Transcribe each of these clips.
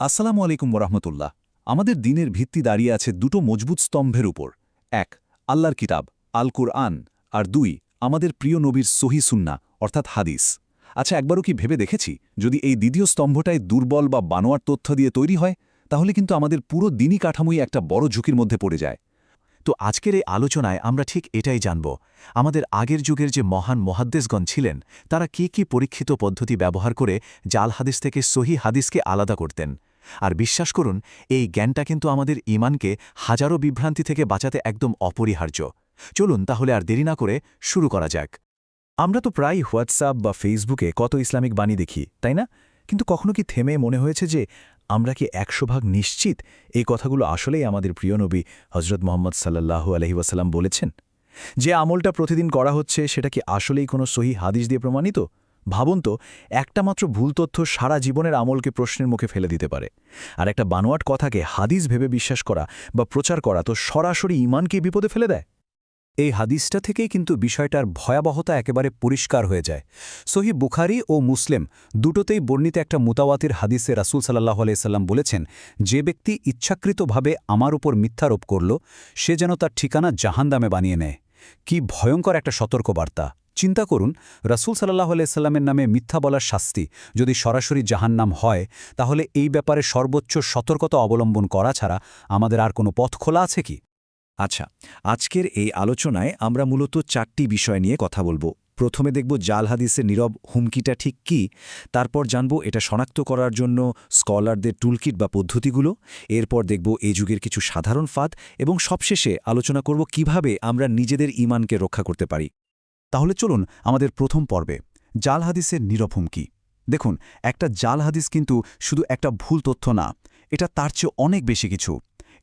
আসসালামু আলাইকুম রহমতুল্লাহ আমাদের দিনের ভিত্তি দাঁড়িয়ে আছে দুটো মজবুত স্তম্ভের উপর। এক, আল্লাহর কিতাব, আল কুরআন। আর দুই, আমাদের প্রিয় নবীর সহি সুন্না, অর্থাৎ হাদিস। আচ্ছা একবারও কি ভেবে দেখেছি? যদি এই দ্বিতীয় স্তম্ভটায় দুর্বল বা বানোয়ার তথ্য দিয়ে তৈরি হয়, তাহলে কিন্তু আমাদের পুরো দিনই কাঠামোই একটা বড় ঝুঁকির মধ্যে পড়ে যায়। তো আজকের এই আলোচনায় আমরা ঠিক এটাই জানব। আমাদের আগের যুগের যে মহান মহাদ্দেশগণ ছিলেন, তারা কি কি পরীক্ষিত পদ্ধতি ব্যবহার করে জাল হাদিস থেকে সহি হাদিসকে আলাদা করতেন? আর বিশ্বাস করুন, এই জ্ঞানটা কিন্তু আমাদের ইমানকে হাজারো বিভ্রান্তি থেকে বাঁচাতে একদম অপরিহার্য। চলুন তাহলে আর দেরি না করে শুরু করা যাক। আমরা তো প্রায় হোয়াটসঅ্যাপ বা ফেসবুকে কত ইসলামিক বাণী দেখি, তাই না? কিন্তু কখনো কি থেমে মনে হয়েছে যে আমরা কি একশো ভাগ নিশ্চিত এই কথাগুলো আসলেই আমাদের প্রিয় নবী হজরত মোহাম্মদ সাল্লাহু আলহিবাসাল্লাম বলেছেন? যে আমলটা প্রতিদিন করা হচ্ছে সেটা কি আসলেই কোনো সহি হাদিস দিয়ে প্রমাণিত? ভাবুন তো, একটা মাত্র ভুল তথ্য সারা জীবনের আমলকে প্রশ্নের মুখে ফেলে দিতে পারে। আর একটা বানোয়াট কথাকে হাদিস ভেবে বিশ্বাস করা বা প্রচার করা তো সরাসরি ইমানকে বিপদে ফেলে দেয়। এই হাদিসটা থেকেই কিন্তু বিষয়টার ভয়াবহতা একেবারে পরিষ্কার হয়ে যায়। সহি বুখারি ও মুসলিম দুটোতেই বর্ণিত একটা মুতাওয়াতির হাদিসে রাসুল সাল্লাহ আলাইসাল্লাম বলেছেন, যে ব্যক্তি ইচ্ছাকৃতভাবে আমার উপর মিথ্যারোপ করল, সে যেন তার ঠিকানা জাহান্দামে বানিয়ে নেয়। কি ভয়ঙ্কর একটা সতর্কবার্তা। চিন্তা করুন, রাসুল সাল্লাহ আলাইসাল্লামের নামে মিথ্যা বলার শাস্তি যদি সরাসরি জাহান্নাম হয়, তাহলে এই ব্যাপারে সর্বোচ্চ সতর্কতা অবলম্বন করা ছাড়া আমাদের আর কোনো পথ খোলা আছে কি? আচ্ছা আজকের এই আলোচনায় আমরা মূলত চারটি বিষয় নিয়ে কথা বলব। প্রথমে দেখব জাল হাদিসের নীরব হুমকিটা ঠিক কি, তারপর জানব এটা শনাক্ত করার জন্য স্কলারদের টুলকিট বা পদ্ধতিগুলো, এরপর দেখব এই যুগের কিছু সাধারণ ফাঁদ, এবং সবশেষে আলোচনা করব কীভাবে আমরা নিজেদের ইমানকে রক্ষা করতে পারি। তাহলে চলুন আমাদের প্রথম পর্বে, জাল হাদিসের নীরব হুমকি। দেখুন, একটা জাল হাদিস কিন্তু শুধু একটা ভুল তথ্য না, এটা তার চেয়ে অনেক বেশি কিছু।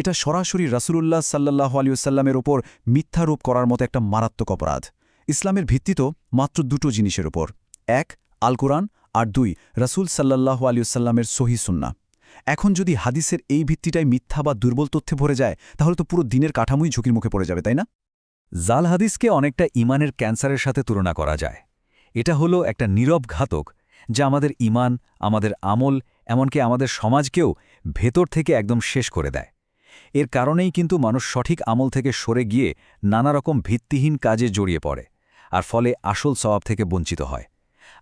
এটা সরাসরি রাসুলুল্লাহ সাল্লাহ আলিউসাল্লামের ওপর মিথ্যারোপ করার মতো একটা মারাত্মক অপরাধ। ইসলামের ভিত্তিত মাত্র দুটো জিনিসের ওপর এক, আল কোরআন, আর দুই, রাসুল সাল্লাহ সহি সুন্না এখন যদি হাদিসের এই ভিত্তিটাই মিথ্যা বা দুর্বল তথ্যে ভরে যায়, তাহলে তো পুরো দিনের কাঠামোই ঝুঁকির মুখে পড়ে যাবে, তাই না? জাল হাদিসকে অনেকটা ইমানের ক্যান্সারের সাথে তুলনা করা যায়। এটা হলো একটা নীরব ঘাতক যা আমাদের ইমান, আমাদের আমল, এমনকি আমাদের সমাজকেও ভেতর থেকে একদম শেষ করে দেয়। এর কারণেই কিন্তু মানুষ সঠিক আমল থেকে সরে গিয়ে নানা রকম ভিত্তিহীন কাজে জড়িয়ে পড়ে, আর ফলে আসল স্বভাব থেকে বঞ্চিত হয়।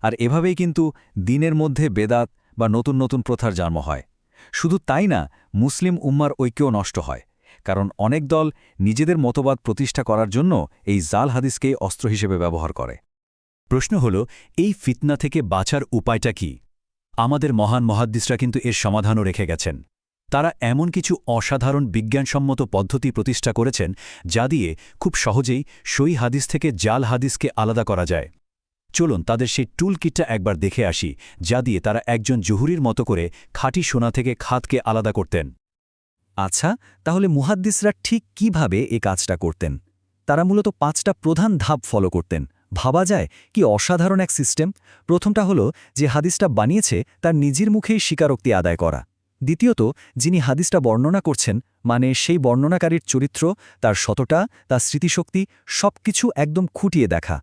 আর এভাবেই কিন্তু দিনের মধ্যে বেদাত বা নতুন নতুন প্রথার জন্ম হয়। শুধু তাই না, মুসলিম উম্মার ঐক্যও নষ্ট হয়। কারণ অনেক দল নিজেদের মতবাদ প্রতিষ্ঠা করার জন্য এই জাল হাদিসকেই অস্ত্র হিসেবে ব্যবহার করে। প্রশ্ন হল, এই ফিতনা থেকে বাঁচার উপায়টা কি? আমাদের মহান মহাদ্দিসরা কিন্তু এর সমাধানও রেখে গেছেন। তারা এমন কিছু অসাধারণ বিজ্ঞানসম্মত পদ্ধতি প্রতিষ্ঠা করেছেন যা দিয়ে খুব সহজেই সই হাদিস থেকে জাল হাদিসকে আলাদা করা যায়। চলুন তাদের সেই টুল কিটটা একবার দেখে আসি, যা দিয়ে তারা একজন জহুরির মতো করে খাঁটি সোনা থেকে খাতকে আলাদা করতেন। আচ্ছা তাহলে মুহাদ্দিসরা ঠিক কীভাবে এ কাজটা করতেন? তারা মূলত পাঁচটা প্রধান ধাপ ফলো করতেন। ভাবা যায় কি অসাধারণ এক সিস্টেম। প্রথমটা হলো যে হাদিসটা বানিয়েছে তার নিজের মুখেই স্বীকারোক্তি আদায় করা। দ্বিতীয়ত, যিনি হাদিসটা বর্ণনা করছেন মানে সেই বর্ণনাকারীর চরিত্র, তার শতটা তার স্মৃতিশক্তি সব কিছু একদম খুঁটিয়ে দেখা।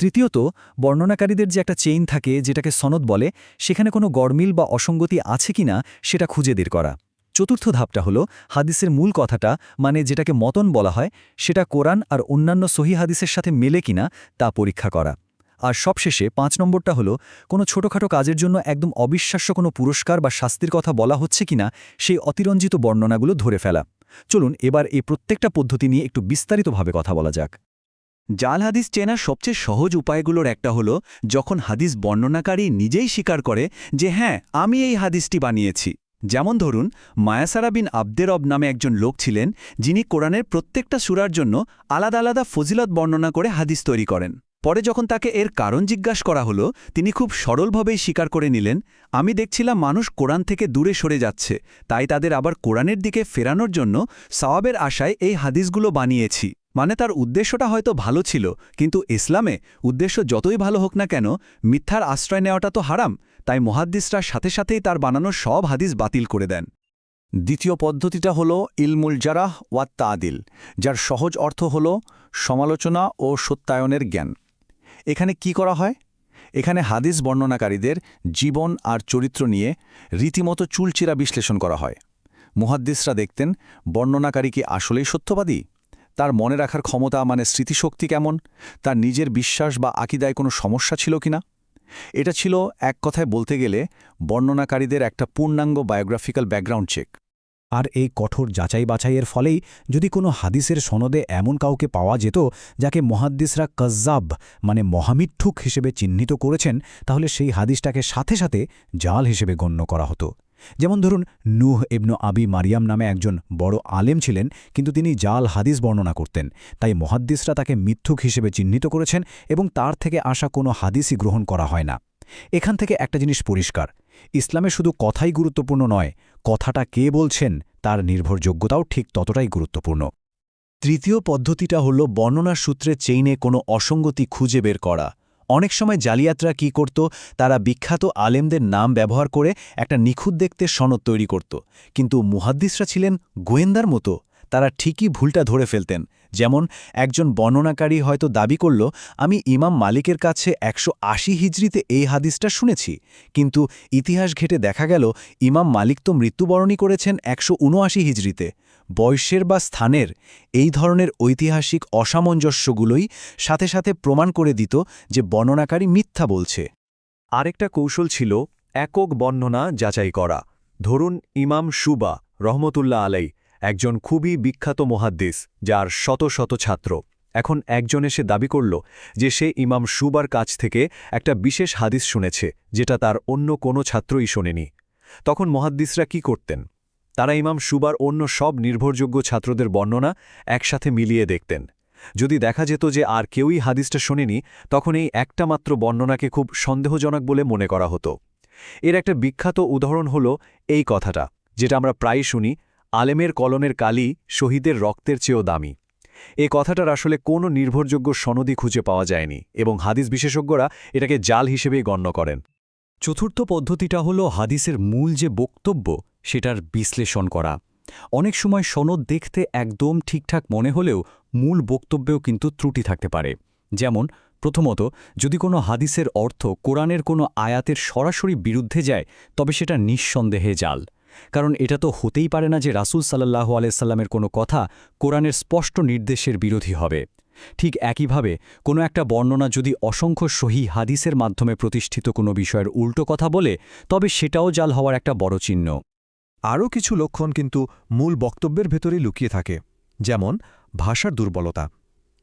তৃতীয়ত, বর্ণনাকারীদের যে একটা চেইন থাকে, যেটাকে সনদ বলে, সেখানে কোনো গড়মিল বা অসঙ্গতি আছে কিনা, সেটা খুঁজে বের করা। চতুর্থ ধাপটা হলো হাদিসের মূল কথাটা মানে যেটাকে মতন বলা হয়, সেটা কোরআন আর অন্যান্য সহি হাদিসের সাথে মেলে কিনা তা পরীক্ষা করা। আর সবশেষে পাঁচ নম্বরটা হলো, কোনো ছোটোখাটো কাজের জন্য একদম অবিশ্বাস্য কোনো পুরস্কার বা শাস্তির কথা বলা হচ্ছে কিনা সেই অতিরঞ্জিত বর্ণনাগুলো ধরে ফেলা। চলুন এবার এই প্রত্যেকটা পদ্ধতি নিয়ে একটু বিস্তারিতভাবে কথা বলা যাক। জাল হাদিস চেনার সবচেয়ে সহজ উপায়গুলোর একটা হলো, যখন হাদিস বর্ণনাকারী নিজেই স্বীকার করে যে হ্যাঁ আমি এই হাদিসটি বানিয়েছি। যেমন ধরুন, মায়াসারা বিন আব্দেরব নামে একজন লোক ছিলেন, যিনি কোরআনের প্রত্যেকটা সুরার জন্য আলাদা আলাদা ফজিলত বর্ণনা করে হাদিস তৈরি করেন। পরে যখন তাকে এর কারণ জিজ্ঞাসা করা হলো, তিনি খুব সরলভাবেই স্বীকার করে নিলেন, আমি দেখছিলাম মানুষ কোরআন থেকে দূরে সরে যাচ্ছে, তাই তাদের আবার কোরআনের দিকে ফেরানোর জন্য সওয়াবের আশায় এই হাদিসগুলো বানিয়েছি। মানে তার উদ্দেশ্যটা হয়তো ভালো ছিল, কিন্তু ইসলামে উদ্দেশ্য যতই ভালো হোক না কেন, মিথ্যার আশ্রয় নেওয়াটা তো হারাম, তাই মহাদ্দিসরা সাথে সাথেই তার বানানো সব হাদিস বাতিল করে দেন। দ্বিতীয় পদ্ধতিটা হল ইলমুল জারাহ ওয়াত তাদিল, যার সহজ অর্থ হল সমালোচনা ও সত্যায়নের জ্ঞান। এখানে কি করা হয়? এখানে হাদিস বর্ণনাকারীদের জীবন আর চরিত্র নিয়ে রীতিমতো চুলচিরা বিশ্লেষণ করা হয়। মুহাদ্দিসরা দেখতেন, বর্ণনাকারী কি আসলেই সত্যবাদী? তার মনে রাখার ক্ষমতা মানে স্মৃতিশক্তি কেমন? তার নিজের বিশ্বাস বা আকিদায় কোনো সমস্যা ছিল কিনা? এটা ছিল এক কথায় বলতে গেলে বর্ণনাকারীদের একটা পূর্ণাঙ্গ বায়োগ্রাফিক্যাল ব্যাকগ্রাউন্ড চেক। আর এই কঠোর যাচাই বাছাইয়ের ফলেই যদি কোনো হাদিসের সনদে এমন কাউকে পাওয়া যেত যাকে মহাদ্দিসরা কজ্জাব মানে মহামিথ্যুক হিসেবে চিহ্নিত করেছেন, তাহলে সেই হাদিসটাকে সাথে সাথে জাল হিসেবে গণ্য করা হতো। যেমন ধরুন, নূহ ইবনু আবি মারিয়াম নামে একজন বড় আলেম ছিলেন, কিন্তু তিনি জাল হাদিস বর্ণনা করতেন। তাই মহাদ্দিসরা তাকে মিথ্যুক হিসেবে চিহ্নিত করেছেন এবং তার থেকে আসা কোনো হাদিসই গ্রহণ করা হয় না। এখান থেকে একটা জিনিস পরিষ্কার। ইসলামে শুধু কথাই গুরুত্বপূর্ণ নয়, কথাটা কে বলছেন, তার নির্ভরযোগ্যতাও ঠিক ততটাই গুরুত্বপূর্ণ। তৃতীয় পদ্ধতিটা হল বর্ণনার সূত্রে চেইনে কোনো অসঙ্গতি খুঁজে বের করা। অনেক সময় জালিয়াতরা কি করত? তারা বিখ্যাত আলেমদের নাম ব্যবহার করে একটা নিখুঁত দেখতে সনদ তৈরি করত। কিন্তু মুহাদ্দিসরা ছিলেন গোয়েন্দার মতো। তারা ঠিকই ভুলটা ধরে ফেলতেন। যেমন, একজন বর্ণনাকারী হয়তো দাবি করল, আমি ইমাম মালিকের কাছে একশো আশি হিজড়িতে এই হাদিসটা শুনেছি। কিন্তু ইতিহাস ঘেটে দেখা গেল, ইমাম মালিক তো মৃত্যুবরণই করেছেন একশো উনআশি হিজড়িতে। বয়সের বা স্থানের এই ধরনের ঐতিহাসিক অসামঞ্জস্যগুলোই সাথে সাথে প্রমাণ করে দিত যে বর্ণনাকারী মিথ্যা বলছে। আরেকটা কৌশল ছিল একক বর্ণনা যাচাই করা। ধরুন, ইমাম সুবা রহমতুল্লাহ আলাই একজন খুবই বিখ্যাত মহাদ্দিস, যার শত শত ছাত্র। এখন একজন এসে দাবি করল যে সে ইমাম সুবার কাছ থেকে একটা বিশেষ হাদিস শুনেছে, যেটা তার অন্য কোনো ছাত্রই শোনেনি। তখন মহাদ্দিসরা কি করতেন? তারা ইমাম সুবার অন্য সব নির্ভরযোগ্য ছাত্রদের বর্ণনা একসাথে মিলিয়ে দেখতেন। যদি দেখা যেত যে আর কেউই হাদিসটা শোনেনি, তখন এই একটা মাত্র বর্ণনাকে খুব সন্দেহজনক বলে মনে করা হতো। এর একটা বিখ্যাত উদাহরণ হল এই কথাটা, যেটা আমরা প্রায় শুনি, আলেমের কলনের কালি শহীদের রক্তের চেয়েও দামি। এ কথাটার আসলে কোনো নির্ভরযোগ্য সনদি খুঁজে পাওয়া যায়নি এবং হাদিস বিশেষজ্ঞরা এটাকে জাল হিসেবেই গণ্য করেন। চতুর্থ পদ্ধতিটা হল হাদিসের মূল যে বক্তব্য সেটার বিশ্লেষণ করা। অনেক সময় সনদ দেখতে একদম ঠিকঠাক মনে হলেও মূল বক্তব্যেও কিন্তু ত্রুটি থাকতে পারে। যেমন, প্রথমত, যদি কোনো হাদিসের অর্থ কোরআনের কোনো আয়াতের সরাসরি বিরুদ্ধে যায়, তবে সেটা নিঃসন্দেহে জাল। কারণ এটা তো হতেই পারে না যে রাসূল সাল্লাহ আলাইসাল্লামের কোনো কথা কোরআনের স্পষ্ট নির্দেশের বিরোধী হবে। ঠিক একইভাবে, কোনো একটা বর্ণনা যদি অসংখ্য সহি হাদিসের মাধ্যমে প্রতিষ্ঠিত কোনো বিষয়ের উল্টো কথা বলে, তবে সেটাও জাল হওয়ার একটা বড় চিহ্ন। আরও কিছু লক্ষণ কিন্তু মূল বক্তব্যের ভেতরেই লুকিয়ে থাকে, যেমন ভাষার দুর্বলতা।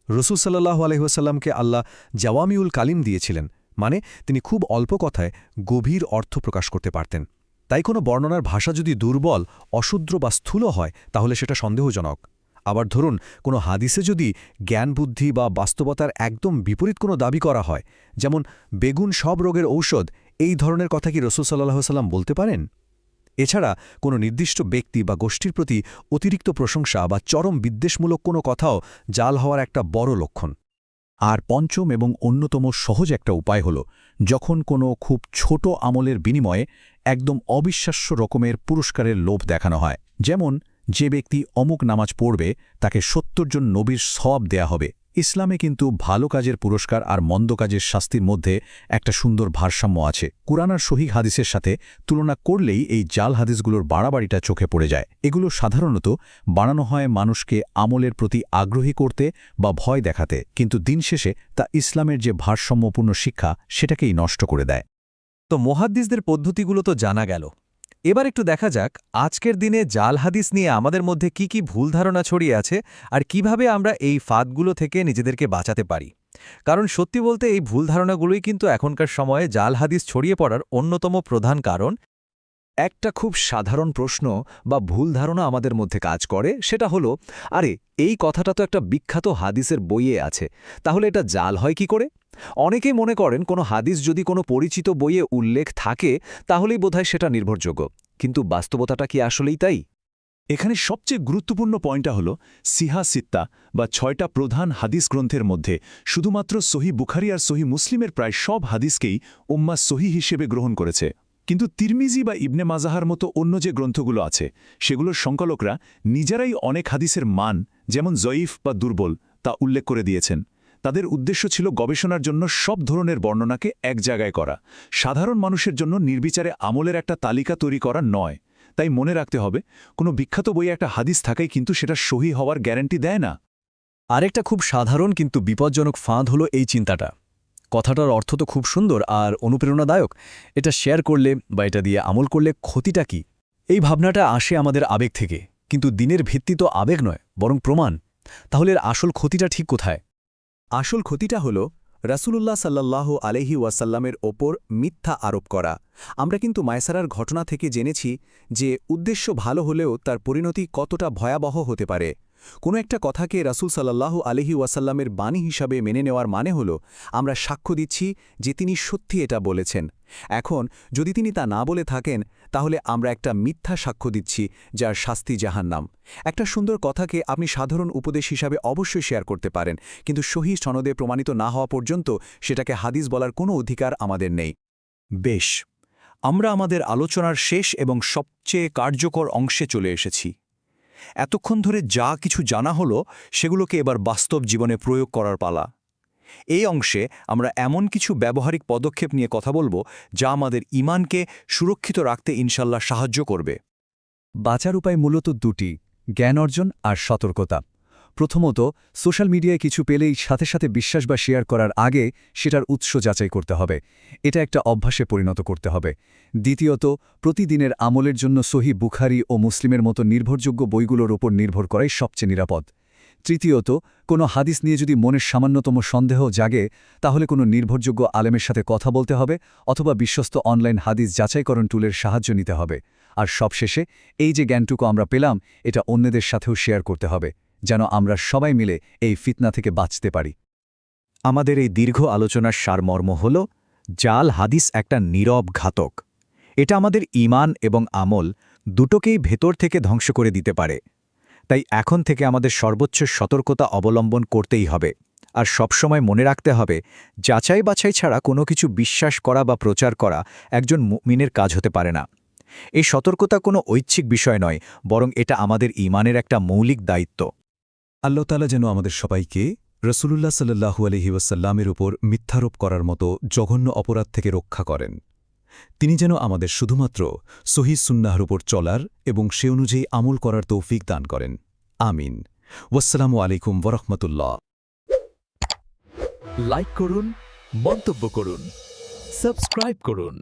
রসুল সাল্লাহ আলহিহাসাল্লামকে আল্লাহ জাওয়ামিউল কালিম দিয়েছিলেন মানে তিনি খুব অল্প কথায় গভীর অর্থ প্রকাশ করতে পারতেন। তাই কোনো বর্ণনার ভাষা যদি দুর্বল, অশুদ্র বা স্থূল হয়, তাহলে সেটা সন্দেহজনক। আবার ধরুন, কোনো হাদিসে যদি জ্ঞান, বুদ্ধি বা বাস্তবতার একদম বিপরীত কোনো দাবি করা হয়, যেমন বেগুন সব রোগের ঔষধ, এই ধরনের কথা কি রসুল সাল্লাহ সাল্লাম বলতে পারেন? এছাড়া কোনো নির্দিষ্ট ব্যক্তি বা গোষ্ঠীর প্রতি অতিরিক্ত প্রশংসা বা চরম বিদ্বেষমূলক কোনো কথাও জাল হওয়ার একটা বড় লক্ষণ। আর পঞ্চম এবং অন্যতম সহজ একটা উপায় হল, যখন কোনো খুব ছোট আমলের বিনিময়ে একদম অবিশ্বাস্য রকমের পুরস্কারের লোভ দেখানো হয়। যেমন, যে ব্যক্তি অমুক নামাজ পড়বে, তাকে সত্তর জন নবীর সব দেয়া হবে। ইসলামে কিন্তু ভালো কাজের পুরস্কার আর মন্দ কাজের শাস্তির মধ্যে একটা সুন্দর ভারসাম্য আছে। কুরানার সহি হাদিসের সাথে তুলনা করলেই এই জাল হাদিসগুলোর বাড়াবাড়িটা চোখে পড়ে যায়। এগুলো সাধারণত বানানো হয় মানুষকে আমলের প্রতি আগ্রহী করতে বা ভয় দেখাতে, কিন্তু দিন শেষে তা ইসলামের যে ভারসাম্যপূর্ণ শিক্ষা, সেটাকেই নষ্ট করে দেয়। তো মহাদ্দিসদের পদ্ধতিগুলো তো জানা গেল। এবার একটু দেখা যাক, আজকের দিনে জাল হাদিস নিয়ে আমাদের মধ্যে কি কি ভুল ধারণা ছড়িয়ে আছে আর কীভাবে আমরা এই ফাঁদগুলো থেকে নিজেদেরকে বাঁচাতে পারি। কারণ সত্যি বলতে এই ভুল ধারণাগুলোই কিন্তু এখনকার সময়ে জাল হাদিস ছড়িয়ে পড়ার অন্যতম প্রধান কারণ। একটা খুব সাধারণ প্রশ্ন বা ভুল ধারণা আমাদের মধ্যে কাজ করে, সেটা হলো, আরে, এই কথাটা তো একটা বিখ্যাত হাদিসের বইয়ে আছে, তাহলে এটা জাল হয় কি করে? অনেকেই মনে করেন কোনো হাদিস যদি কোনো পরিচিত বইয়ে উল্লেখ থাকে, তাহলেই বোধহয় সেটা নির্ভরযোগ্য। কিন্তু বাস্তবতাটা কি আসলেই তাই? এখানে সবচেয়ে গুরুত্বপূর্ণ পয়েন্টটা হল সিহা সিত্তা বা ছয়টা প্রধান হাদিস গ্রন্থের মধ্যে শুধুমাত্র সহি বুখারি আর সহি মুসলিমের প্রায় সব হাদিসকেই উম্মা সহি হিসেবে গ্রহণ করেছে। কিন্তু তিরমিজি বা ইবনে মাজাহার মতো অন্য যে গ্রন্থগুলো আছে, সেগুলোর সংকলকরা নিজেরাই অনেক হাদিসের মান, যেমন জয়ীফ বা দুর্বল, তা উল্লেখ করে দিয়েছেন। তাদের উদ্দেশ্য ছিল গবেষণার জন্য সব ধরনের বর্ণনাকে এক জায়গায় করা। সাধারণ মানুষের জন্য নির্বিচারে আমলের একটা তালিকা তৈরি করা নয়। তাই মনে রাখতে হবে, কোনো বিখ্যাত বইয়ে একটা হাদিস থাকাই কিন্তু সেটা সহি হওয়ার গ্যারান্টি দেয় না। আরেকটা খুব সাধারণ কিন্তু বিপজ্জনক ফাঁদ হলো এই চিন্তাটা। কথাটার অর্থ তো খুব সুন্দর আর অনুপ্রেরণাদায়ক। এটা শেয়ার করলে বা এটা দিয়ে আমল করলে ক্ষতিটা কি? এই ভাবনাটা আসে আমাদের আবেগ থেকে। কিন্তু দিনের ভিত্তি তো আবেগ নয়, বরং প্রমাণ। তাহলে আসল ক্ষতিটা ঠিক কোথায়? আসল ক্ষতিটা হল, রাসূলুল্লাহ সাল্লাল্লাহু আলহি ওয়াসাল্লামের ওপর মিথ্যা আরোপ করা। আমরা কিন্তু মায়সারার ঘটনা থেকে জেনেছি যে উদ্দেশ্য ভালো হলেও তার পরিণতি কতটা ভয়াবহ হতে পারে। কোনো একটা কথাকে রাসূল সাল্লাল্লাহু আলহি ওয়াসাল্লামের বাণী হিসাবে মেনে নেওয়ার মানে হল, আমরা সাক্ষ্য দিচ্ছি যে তিনি সত্যি এটা বলেছেন। এখন যদি তিনি তা না বলে থাকেন তাহলে আমরা একটা মিথ্যা সাক্ষ্য দিচ্ছি যার শাস্তি জাহান্নাম। একটা সুন্দর কথাকে আপনি সাধারণ উপদেশ হিসাবে অবশ্যই শেয়ার করতে পারেন, কিন্তু সহি সনদে প্রমাণিত না হওয়া পর্যন্ত সেটাকে হাদিস বলার কোনো অধিকার আমাদের নেই। বেশ, আমরা আমাদের আলোচনার শেষ এবং সবচেয়ে কার্যকর অংশে চলে এসেছি। এতক্ষণ ধরে যা কিছু জানা হলো সেগুলোকে এবার বাস্তব জীবনে প্রয়োগ করার পালা। এই অংশে আমরা এমন কিছু ব্যবহারিক পদক্ষেপ নিয়ে কথা বলব যা আমাদের ইমানকে সুরক্ষিত রাখতে ইনশাল্লাহ সাহায্য করবে। বাঁচার উপায় মূলত দুটি, জ্ঞান অর্জন আর সতর্কতা। প্রথমত, সোশ্যাল মিডিয়ায় কিছু পেলেই সাথে সাথে বিশ্বাস বা শেয়ার করার আগে সেটার উৎস যাচাই করতে হবে। এটা একটা অভ্যাসে পরিণত করতে হবে। দ্বিতীয়ত, প্রতিদিনের আমলের জন্য সহি বুখারি ও মুসলিমের মতো নির্ভরযোগ্য বইগুলোর ওপর নির্ভর করাই সবচেয়ে নিরাপদ। তৃতীয়ত, কোনো হাদিস নিয়ে যদি মনের সামান্যতম সন্দেহ জাগে, তাহলে কোনো নির্ভরযোগ্য আলেমের সাথে কথা বলতে হবে অথবা বিশ্বস্ত অনলাইন হাদিস যাচাইকরণ টুলের সাহায্য নিতে হবে। আর সবশেষে, এই যে জ্ঞানটুকু আমরা পেলাম, এটা অন্যদের সাথেও শেয়ার করতে হবে, যেন আমরা সবাই মিলে এই ফিতনা থেকে বাঁচতে পারি। আমাদের এই দীর্ঘ আলোচনার সারমর্ম হল, জাল হাদিস একটা নীরব ঘাতক। এটা আমাদের ইমান এবং আমল দুটোকেই ভেতর থেকে ধ্বংস করে দিতে পারে। তাই এখন থেকে আমাদের সর্বোচ্চ সতর্কতা অবলম্বন করতেই হবে। আর সবসময় মনে রাখতে হবে, যাচাই বাছাই ছাড়া কোনো কিছু বিশ্বাস করা বা প্রচার করা একজন মুমিনের কাজ হতে পারে না। এই সতর্কতা কোনো ঐচ্ছিক বিষয় নয়, বরং এটা আমাদের ইমানের একটা মৌলিক দায়িত্ব। আল্লাহ তালা যেন আমাদের সবাইকে রসুলুল্লাহ সাল্লাহু আলহি ওয়াসাল্লামের উপর মিথ্যারোপ করার মতো জঘন্য অপরাধ থেকে রক্ষা করেন। তিনি যেন আমাদের শুধুমাত্র সহি সুন্নাহর উপর চলার এবং সে অনুযায়ী আমল করার তৌফিক দান করেন। আমিন। ওয়াসালামু আলাইকুম ওরহমতুল্লাহ লাইক করুন, মন্তব্য করুন, সাবস্ক্রাইব করুন।